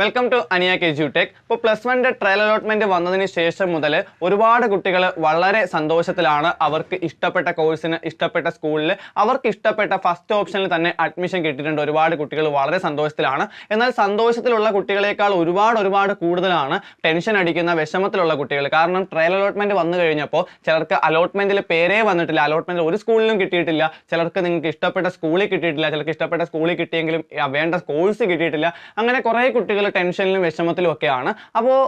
Welcome to Aniya K ജു tech ഇപ്പോൾ plus വണ്ണിന്റെ ട്രയൽ അലോട്ട്മെന്റ് വന്നതിന് ശേഷം മുതൽ ഒരുപാട് കുട്ടികൾ വളരെ സന്തോഷത്തിലാണ് അവർക്ക് ഇഷ്ടപ്പെട്ട കോഴ്സിന് ഇഷ്ടപ്പെട്ട സ്കൂളിൽ അവർക്ക് ഇഷ്ടപ്പെട്ട ഫസ്റ്റ് ഓപ്ഷനിൽ തന്നെ അഡ്മിഷൻ കിട്ടിയിട്ടുണ്ട്. ഒരുപാട് കുട്ടികൾ വളരെ സന്തോഷത്തിലാണ്. എന്നാൽ സന്തോഷത്തിലുള്ള കുട്ടികളെക്കാൾ ഒരുപാട് ഒരുപാട് കൂടുതലാണ് ടെൻഷൻ അടിക്കുന്ന വിഷമത്തിലുള്ള കുട്ടികൾ കാരണം ട്രയൽ അലോട്ട്മെന്റ് വന്നു കഴിഞ്ഞപ്പോൾ ചിലർക്ക് അലോട്ട്മെന്റിൽ പേരേ വന്നിട്ടില്ല. അലോട്ട്മെന്റ് ഒരു സ്കൂളിലും കിട്ടിയിട്ടില്ല. ചിലർക്ക് നിങ്ങൾക്ക് ഇഷ്ടപ്പെട്ട സ്കൂളിൽ കിട്ടിയിട്ടില്ല. ചിലർക്ക് ഇഷ്ടപ്പെട്ട സ്കൂളിൽ കിട്ടിയെങ്കിലും വേണ്ട കോഴ്സ് കിട്ടിയിട്ടില്ല. അങ്ങനെ കുറേ കുട്ടികൾ ടെൻഷനിലും വിഷമത്തിലും ഒക്കെയാണ്. അപ്പോൾ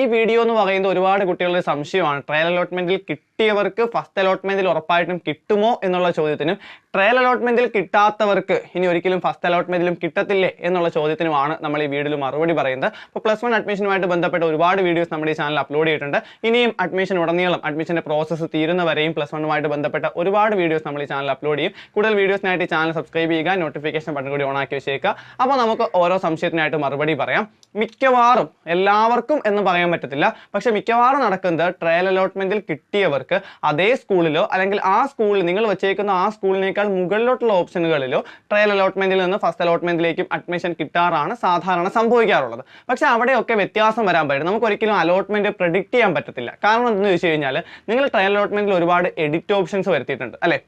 ഈ വീഡിയോ എന്ന് പറയുന്നത് ഒരുപാട് കുട്ടികളുടെ സംശയമാണ്. ട്രയൽ അലോട്ട്മെന്റിൽ കിട്ടിയവർക്ക് ഫസ്റ്റ് അലോട്ട്മെന്റിൽ ഉറപ്പായിട്ടും കിട്ടുമോ എന്നുള്ള ചോദ്യത്തിനും ട്രയൽ അലോട്ട്മെന്റിൽ കിട്ടാത്തവർക്ക് ഇനി ഒരിക്കലും ഫസ്റ്റ് അലോട്ട്മെന്റിലും കിട്ടത്തില്ലേ എന്നുള്ള ചോദ്യത്തിനുമാണ് നമ്മൾ ഈ വീഡിയോയിൽ മറുപടി പറയുന്നത്. അപ്പോൾ പ്ലസ് വൺ അഡ്മിഷനുമായിട്ട് ബന്ധപ്പെട്ട ഒരുപാട് വീഡിയോസ് നമ്മുടെ ഈ ചാനൽ അപ്ലോഡ് ചെയ്തിട്ടുണ്ട്. ഇനിയും അഡ്മിഷൻ ഉടനീളം അഡ്മിഷന്റെ പ്രോസസ്സ് തീരുന്നവരെയും പ്ലസ് വണ്ണുമായിട്ട് ബന്ധപ്പെട്ട ഒരുപാട് വീഡിയോസ് നമ്മൾ ഈ ചാനൽ അപ്ലോഡ് ചെയ്യും. കൂടുതൽ വീഡിയോസിനായിട്ട് ഈ ചാനൽ സബ്സ്ക്രൈബ് ചെയ്യുക നോട്ടിഫിക്കേഷൻ ബട്ടൺ കൂടി ഓൺ ആക്കി വെച്ചേക്കുക. അപ്പോൾ നമുക്ക് ഓരോ സംശയത്തിനായിട്ട് മറുപടി പറയാം. മിക്കവാറും എല്ലാവർക്കും എന്ന് പറയാൻ പറ്റത്തില്ല. പക്ഷെ മിക്കവാറും നടക്കുന്നത് ട്രയൽ അലോട്ട്മെന്റിൽ കിട്ടിയവർക്ക് അതേ സ്കൂളിലോ അല്ലെങ്കിൽ ആ സ്കൂളിൽ നിങ്ങൾ വെച്ചേക്കുന്ന ആ സ്കൂളിനേക്കാൾ മുകളിലോട്ടുള്ള ഓപ്ഷനുകളിലോ ട്രയൽ അലോട്ട്മെന്റിൽ നിന്ന് ഫസ്റ്റ് അലോട്ട്മെന്റിലേക്കും അഡ്മിഷൻ കിട്ടാറാണ് സാധാരണ സംഭവിക്കാറുള്ളത്. പക്ഷെ അവിടെയൊക്കെ വ്യത്യാസം വരാൻ പറ്റും നമുക്ക് ഒരിക്കലും അലോട്ട്മെന്റ് പ്രെഡിക്റ്റ് ചെയ്യാൻ പറ്റത്തില്ല. കാരണം എന്തെന്ന് വെച്ച് കഴിഞ്ഞാൽ നിങ്ങൾ ട്രയൽ അലോട്ട്മെന്റിൽ ഒരുപാട് എഡിറ്റ് ഓപ്ഷൻസ് വരുത്തിയിട്ടുണ്ട്. അല്ലേ?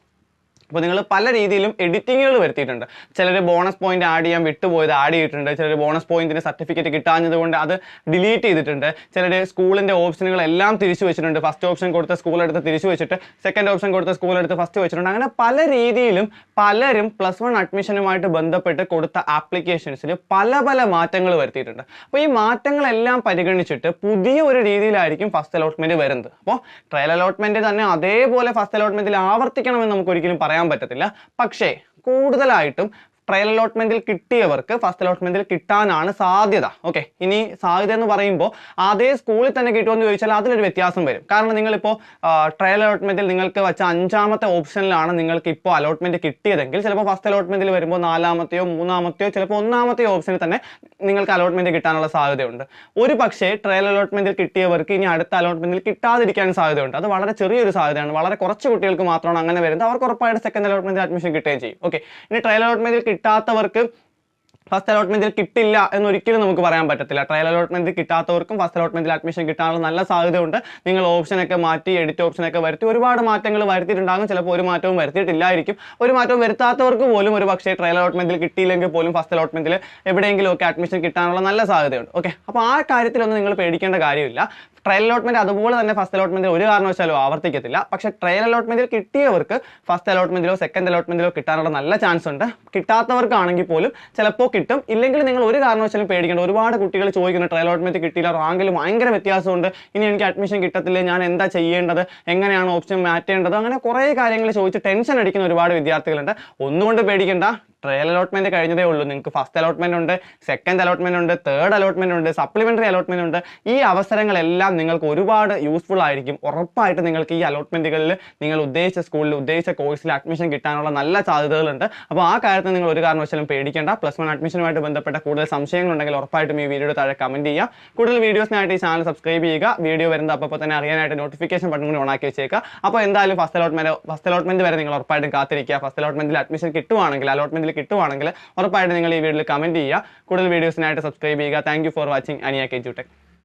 അപ്പോൾ നിങ്ങൾ പല രീതിയിലും എഡിറ്റിങ്ങുകൾ വരുത്തിയിട്ടുണ്ട്. ചിലർ ബോണസ് പോയിന്റ് ആഡ് ചെയ്യാൻ വിട്ടുപോയത് ആഡ് ചെയ്തിട്ടുണ്ട്. ചിലർ ബോണസ് പോയിന്റിന് സർട്ടിഫിക്കറ്റ് കിട്ടാഞ്ഞത് കൊണ്ട് അത് ഡിലീറ്റ് ചെയ്തിട്ടുണ്ട്. ചിലർ സ്കൂളിന്റെ ഓപ്ഷനുകളെല്ലാം തിരിച്ചു വെച്ചിട്ടുണ്ട്. ഫസ്റ്റ് ഓപ്ഷൻ കൊടുത്ത സ്കൂൾ എടുത്ത് തിരിച്ചു വെച്ചിട്ട് സെക്കൻഡ് ഓപ്ഷൻ കൊടുത്ത സ്കൂൾ എടുത്ത് ഫസ്റ്റ് വെച്ചിട്ടുണ്ട്. അങ്ങനെ പല രീതിയിലും പലരും പ്ലസ് വൺ അഡ്മിഷനുമായിട്ട് ബന്ധപ്പെട്ട് കൊടുത്ത ആപ്ലിക്കേഷൻസിൽ പല പല മാറ്റങ്ങൾ വരുത്തിയിട്ടുണ്ട്. അപ്പോൾ ഈ മാറ്റങ്ങളെല്ലാം പരിഗണിച്ചിട്ട് പുതിയ ഒരു രീതിയിലായിരിക്കും ഫസ്റ്റ് അലോട്ട്മെന്റ് വരുന്നത്. അപ്പോൾ ട്രയൽ അലോട്ട്മെന്റ് തന്നെ അതേപോലെ ഫസ്റ്റ് അലോട്ട്മെന്റിൽ ആവർത്തിക്കണമെന്ന് നമുക്ക് ഒരിക്കലും പറയാൻ പറ്റത്തില്ല. പക്ഷേ കൂടുതലായിട്ടും ട്രയൽ അലോട്ട്മെന്റിൽ കിട്ടിയവർക്ക് ഫസ്റ്റ് അലോട്ട്മെന്റിൽ കിട്ടാനാണ് സാധ്യത. ഓക്കെ ഇനി സാധ്യത എന്ന് പറയുമ്പോൾ അതേ സ്കൂളിൽ തന്നെ കിട്ടുമെന്ന് ചോദിച്ചാൽ അതിലൊരു വ്യത്യാസം വരും. കാരണം നിങ്ങളിപ്പോൾ ട്രയൽ അലോട്ട്മെന്റിൽ നിങ്ങൾക്ക് വെച്ച അഞ്ചാമത്തെ ഓപ്ഷനിലാണ് നിങ്ങൾക്ക് ഇപ്പോൾ അലോട്ട്മെന്റ് കിട്ടിയതെങ്കിൽ ചിലപ്പോൾ ഫസ്റ്റ് അലോട്ട്മെന്റിൽ വരുമ്പോൾ നാലാമത്തെയോ മൂന്നാമത്തെയോ ചിലപ്പോൾ ഒന്നാമത്തെയോ ഓപ്ഷനിൽ തന്നെ നിങ്ങൾക്ക് അലോട്ട്മെന്റ് കിട്ടാനുള്ള സാധ്യതയുണ്ട്. ഒരു പക്ഷേ ട്രയൽ അലോട്ട്മെന്റിൽ കിട്ടിയവർക്ക് ഇനി അടുത്ത അലോട്ട്മെന്റിൽ കിട്ടാതിരിക്കാൻ സാധ്യതയുണ്ട്. അത് വളരെ ചെറിയൊരു സാധ്യതയാണ്. വളരെ കുറച്ച് കുട്ടികൾക്ക് മാത്രമാണ് അങ്ങനെ വരുന്നത്. അവർക്ക് ഉറപ്പായിട്ട് സെക്കൻഡ് അലോട്ട്മെന്റിൽ അഡ്മിഷൻ കിട്ടുകയും ചെയ്യും. ഓക്കെ ഇനി ട്രയൽ അലോട്ട്മെന്റിൽ കിട്ടാത്തവർക്ക് ഫസ്റ്റ് അലോട്ട്മെന്റിൽ കിട്ടില്ല എന്ന് ഒരിക്കലും നമുക്ക് പറയാൻ പറ്റത്തില്ല. ട്രയൽ അലോട്ട്മെന്റിൽ കിട്ടാത്തവർക്കും ഫസ്റ്റ് അലോട്ട്മെന്റിൽ അഡ്മിഷൻ കിട്ടാനുള്ള നല്ല സാധ്യതയുണ്ട്. നിങ്ങൾ ഓപ്ഷനൊക്കെ മാറ്റി എഡിറ്റ് ഓപ്ഷനൊക്കെ വരുത്തി ഒരുപാട് മാറ്റങ്ങൾ വരുത്തിയിട്ടുണ്ടാകും. ചിലപ്പോൾ ഒരു മാറ്റവും വരുത്തിയിട്ടില്ലായിരിക്കും. ഒരു മാറ്റവും വരുത്താത്തവർക്ക് പോലും ഒരു പക്ഷേ ട്രയൽ അലോട്ട്മെന്റിൽ കിട്ടിയില്ലെങ്കിൽ പോലും ഫസ്റ്റ് അലോട്ട്മെന്റിൽ എവിടെയെങ്കിലും ഒക്കെ അഡ്മിഷൻ കിട്ടാനുള്ള നല്ല സാധ്യതയുണ്ട്. ഓക്കെ? അപ്പോൾ ആ കാര്യത്തിലൊന്നും നിങ്ങൾ പേടിക്കേണ്ട കാര്യമില്ല. ട്രയൽ അലോട്ട്മെന്റ് അതുപോലെ തന്നെ ഫസ്റ്റ് അലോട്ട്മെന്റിൽ ഒരു കാരണവശാലും ആവർത്തിക്കത്തില്ല. പക്ഷേ ട്രയൽ അലോട്ട്മെന്റിൽ കിട്ടിയവർക്ക് ഫസ്റ്റ് അലോട്ട്മെന്റിലോ സെക്കൻഡ് അലോട്ട്മെന്റിലോ കിട്ടാനുള്ള നല്ല ചാൻസ് ഉണ്ട്. കിട്ടാത്തവർക്കാണെങ്കിൽ പോലും ചിലപ്പോൾ കിട്ടും. ഇല്ലെങ്കിൽ നിങ്ങൾ ഒരു കാരണവശാലും പേടിക്കേണ്ട. ഒരുപാട് കുട്ടികൾ ചോദിക്കുന്നു ട്രയൽ അലോട്ട്മെന്റ് കിട്ടിയില്ല റാങ്കിൽ ഭയങ്കര വ്യത്യാസമുണ്ട്. ഇനി എനിക്ക് അഡ്മിഷൻ കിട്ടത്തില്ല? ഞാൻ എന്താ ചെയ്യേണ്ടത്? എങ്ങനെയാണ് ഓപ്ഷൻ മാറ്റേണ്ടത്? അങ്ങനെ കുറേ കാര്യങ്ങൾ ചോദിച്ച് ടെൻഷൻ അടിക്കുന്ന ഒരുപാട് വിദ്യാർത്ഥികളുണ്ട്. ഒന്നുകൊണ്ട് പേടിക്കേണ്ട. ട്രയൽ അലോട്ട്മെന്റ് കഴിഞ്ഞതേ ഉള്ളൂ. നിങ്ങൾക്ക് ഫസ്റ്റ് അലോട്ട്മെന്റ് ഉണ്ട് സെക്കൻഡ് അലോട്ട്മെന്റ് ഉണ്ട് തേർഡ് അലോട്ട്മെന്റ് ഉണ്ട് സപ്ലിമെന്ററി അലോട്ട്മെന്റ് ഉണ്ട്. ഈ അവസരങ്ങളെല്ലാം നിങ്ങൾക്ക് ഒരുപാട് യൂസ്ഫുൾ ആയിരിക്കും. ഉറപ്പായിട്ട് നിങ്ങൾക്ക് ഈ അലോട്ട്മെന്റുകളിൽ നിങ്ങൾ ഉദ്ദേശിച്ച സ്കൂളിൽ ഉദ്ദേശിച്ച കോഴ്സിൽ അഡ്മിഷൻ കിട്ടാനുള്ള നല്ല സാധ്യതകളുണ്ട്. അപ്പോൾ ആ കാര്യത്തിൽ നിങ്ങൾ ഒരു കാരണവശാലും പേടിക്കേണ്ട. പ്ലസ് വൺ അഡ്മിഷനുമായിട്ട് ബന്ധപ്പെട്ട കൂടുതൽ സംശയങ്ങളുണ്ടെങ്കിൽ ഉറപ്പായിട്ടും ഈ വീഡിയോ താഴെ കമന്റ് ചെയ്യുക. കൂടുതൽ വീഡിയോസിനായിട്ട് ഈ ചാനൽ സബ്സ്ക്രൈബ് ചെയ്യുക. വീഡിയോ വരുന്നത് അപ്പോൾ തന്നെ അറിയാനായിട്ട് നോട്ടിഫിക്കേഷൻ ബട്ടൺ കൂടി ഓണാക്കി വെച്ചേക്കുക. അപ്പോൾ എന്തായാലും ഫസ്റ്റ് അലോട്ട്മെന്റ് ഫസ്റ്റ് അലോട്ട്മെന്റ് വരെ നിങ്ങൾ ഉറപ്പായിട്ടും കാത്തിരിക്കുക. ഫസ്റ്റ് അലോട്ട്മെന്റിൽ അഡ്മിഷൻ കിട്ടുവാണെങ്കിൽ അലോട്ട്മെന്റിൽ കിട്ടുവാണെങ്കിൽ ഉറപ്പായിട്ടും നിങ്ങൾ ഈ വീഡിയോയിൽ കമന്റ് ചെയ്യുക. കൂടുതൽ വീഡിയോസിനായിട്ട് സബ്സ്ക്രൈബ് ചെയ്യുക. Thank for watching Aniya K tech